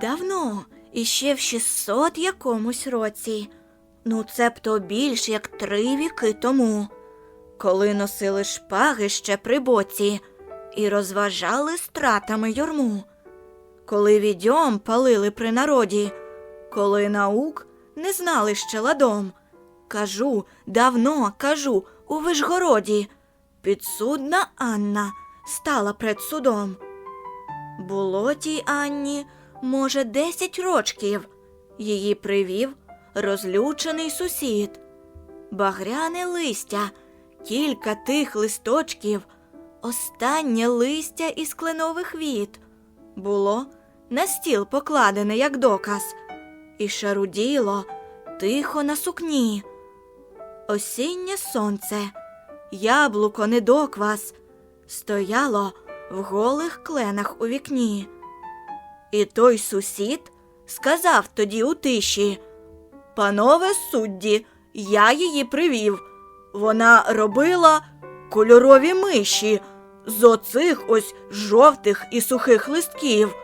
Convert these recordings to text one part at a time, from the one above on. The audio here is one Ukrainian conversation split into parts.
Давно, іще в 600 якомусь році, ну цебто більш як три віки тому, коли носили шпаги ще при боці і розважали стратами юрму, коли відьом палили при народі, коли наук не знали ще ладом. Кажу, давно кажу, у Вишгороді, підсудна Анна стала пред судом. Було тій Анні, може, десять рочків. Її привів розлючений сусід. Багряне листя, кілька тих листочків, останнє листя із кленових віт. Було на стіл покладене як доказ, і шаруділо тихо на сукні. Осіннє сонце, яблуко недоквас, стояло в голих кленах у вікні. І той сусід сказав тоді у тиші Панове судді, я її привів. Вона робила кольорові миші з оцих ось жовтих і сухих листків.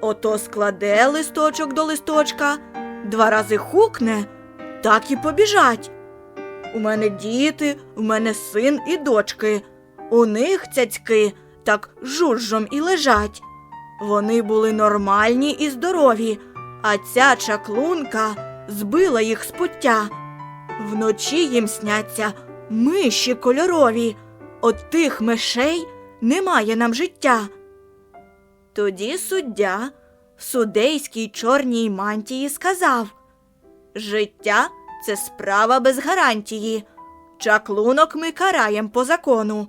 Ото складе листочок до листочка, два рази хукне, так і побіжать. У мене діти, у мене син і дочки. У них цяцьки так жужжом і лежать. Вони були нормальні і здорові, а ця чаклунка збила їх з пуття. Вночі їм сняться миші кольорові. От тих мишей немає нам життя. Тоді суддя в судейській чорній мантії сказав Життя це справа без гарантії. Чаклунок ми караєм по закону.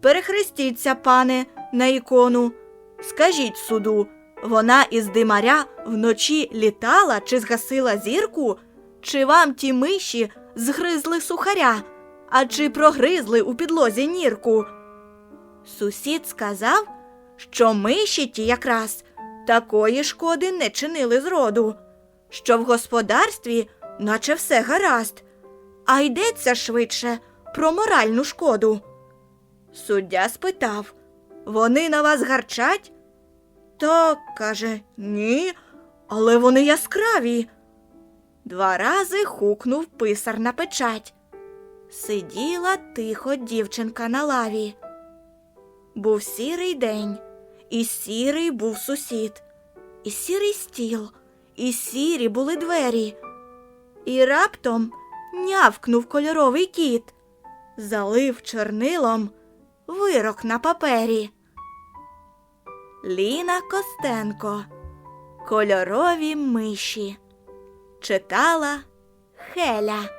Перехрестіться, пане, на ікону. Скажіть суду, вона із димаря вночі літала чи згасила зірку, чи вам ті миші згризли сухаря, а чи прогризли у підлозі нірку? Сусід сказав, що миші ті якраз такої шкоди не чинили зроду, що в господарстві наче все гаразд, а йдеться швидше про моральну шкоду. Суддя спитав Вони на вас гарчать? Так, каже, ні, але вони яскраві. Два рази хукнув писар на печать. Сиділа тихо дівчинка на лаві. Був сірий день, і сірий був сусід, і сірий стіл, і сірі були двері. І раптом нявкнув кольоровий кіт, залив чорнилом вирок на папері. Ліна Костенко. Кольорові миші. Читала Хеля.